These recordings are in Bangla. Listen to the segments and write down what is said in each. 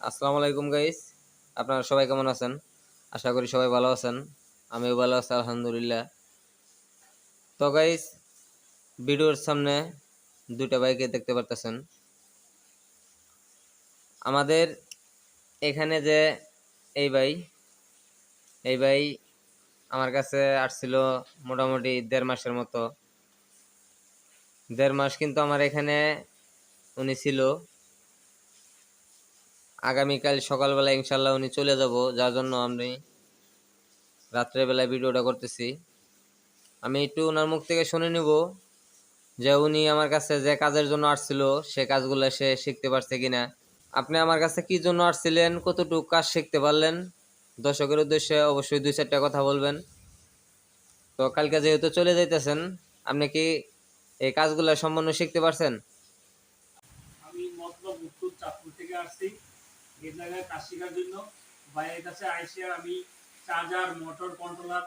আসসালামু আলাইকুম গাইস আপনারা সবাই কেমন আছেন? আশা করি সবাই ভালো আছেন। আমিও ভালো আছি, আলহামদুলিল্লাহ। তো গাইস ভিডিওর সামনে দুইটা বাইকে দেখতে পারতেছেন। আমাদের এখানে যে এই ভাই এই ভাই আমার কাছে আসছিল মোটামুটি দেড় মাসের মতো। দেড় মাস কিন্তু আমার এখানে উনি ছিল। আগামীকাল সকালবেলা ইনশাল্লাহ উনি চলে যাব, যার জন্য আমি রাত্রেবেলায় ভিডিওটা করতেছি। আমি একটু ওনার মুখ থেকে শুনে নিব যে উনি আমার কাছে যে কাজের জন্য আসছিল, সে কাজগুলো সে শিখতে পারছে কিনা। আপনি আমার কাছে কি জন্য আসছিলেন, কতটুকু কাজ শিখতে পারলেন? দর্শকের উদ্দেশ্যে অবশ্যই দুই চারটা কথা বলবেন। তো কালকে যেহেতু চলে যাইতেছেন, আপনি কি এই কাজগুলো সম্পূর্ণ শিখতে পারছেন? আমি মতলব চাঁদপুর থেকে আসছি। কাজ শেখার জন্য। ভাইয়ের কাছে আইসে আমি চার্জার, মোটর, কন্ট্রোলার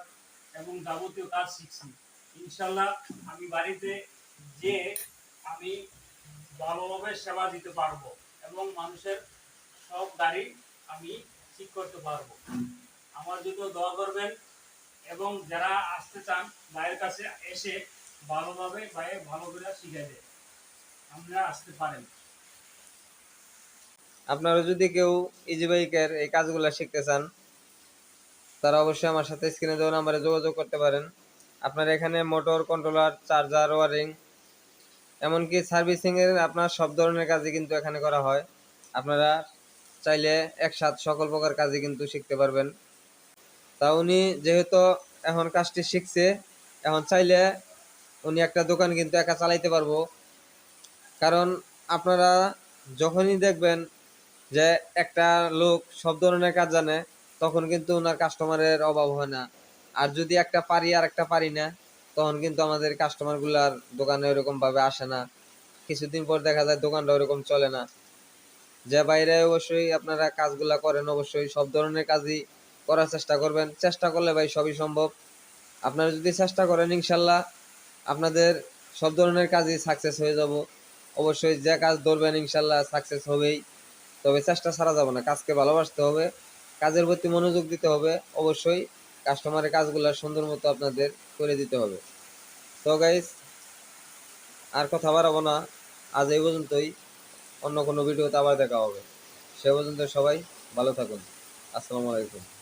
এবং যাবতীয় কাজ শিখছি। ইনশাল্লাহ আমি বাড়িতে যে আমি ভালোভাবে সেবা দিতে পারব এবং মানুষের সব গাড়ি আমি ঠিক করতে পারব। আমার জন্য দোয়া করবেন এবং যারা আসতে চান, ভাইয়ের কাছে এসে ভালোভাবে ভাইয়ে ভালো করে শিখে দেয় আপনারা আসতে পারেন। আপনারা যদি কেউ ইজি বাইকের এই কাজগুলো শিখতে চান, তারা অবশ্যই আমার সাথে স্ক্রিনে দেওয়া নাম্বারে যোগাযোগ করতে পারেন। আপনার এখানে মোটর কন্ট্রোলার চার্জার ওয়ারিং এমনকি সার্ভিসিং এর আপনার সব ধরনের কাজই কিন্তু এখানে করা হয়। আপনারা চাইলে একসাথ সকল প্রকার কাজই কিন্তু শিখতে পারবেন। তা উনি যেহেতু এখন কাজটি শিখছে, এখন চাইলে উনি একটা দোকান কিন্তু একা চালাইতে পারব। কারণ আপনারা যখনই দেখবেন যে একটা লোক সব ধরনের কাজ জানে, তখন কিন্তু ওনার কাস্টমারের অভাব হয় না। আর যদি একটা পারি আর একটা পারি না, তখন কিন্তু আমাদের কাস্টমারগুলার দোকানে ওরকম ভাবে আসে না। কিছুদিন পর দেখা যায় দোকানটা ওরকম চলে না। যে বাইরে অবশ্যই আপনারা কাজগুলা করেন, অবশ্যই সব ধরনের কাজই করার চেষ্টা করবেন। চেষ্টা করলে ভাই সবই সম্ভব। আপনারা যদি চেষ্টা করেন, ইনশাল্লাহ আপনাদের সব ধরনের কাজই সাকসেস হয়ে যাব। অবশ্যই যে কাজ ধরবেন, ইনশাল্লাহ সাকসেস হবেই। তবে চেষ্টা ছাড়া যাবে না। কাজকে ভালোবাসতে হবে, কাজের প্রতি মনোযোগ দিতে হবে, অবশ্যই কাস্টমারের কাজগুলো সুন্দর মতো আপনাদের করে দিতে হবে। তো গাইজ আর কথা বাড়াবো না। আজ এই পর্যন্তই। অন্য কোনো ভিডিওতে আবার দেখা হবে। সে পর্যন্ত সবাই ভালো থাকুন। আসসালামু আলাইকুম।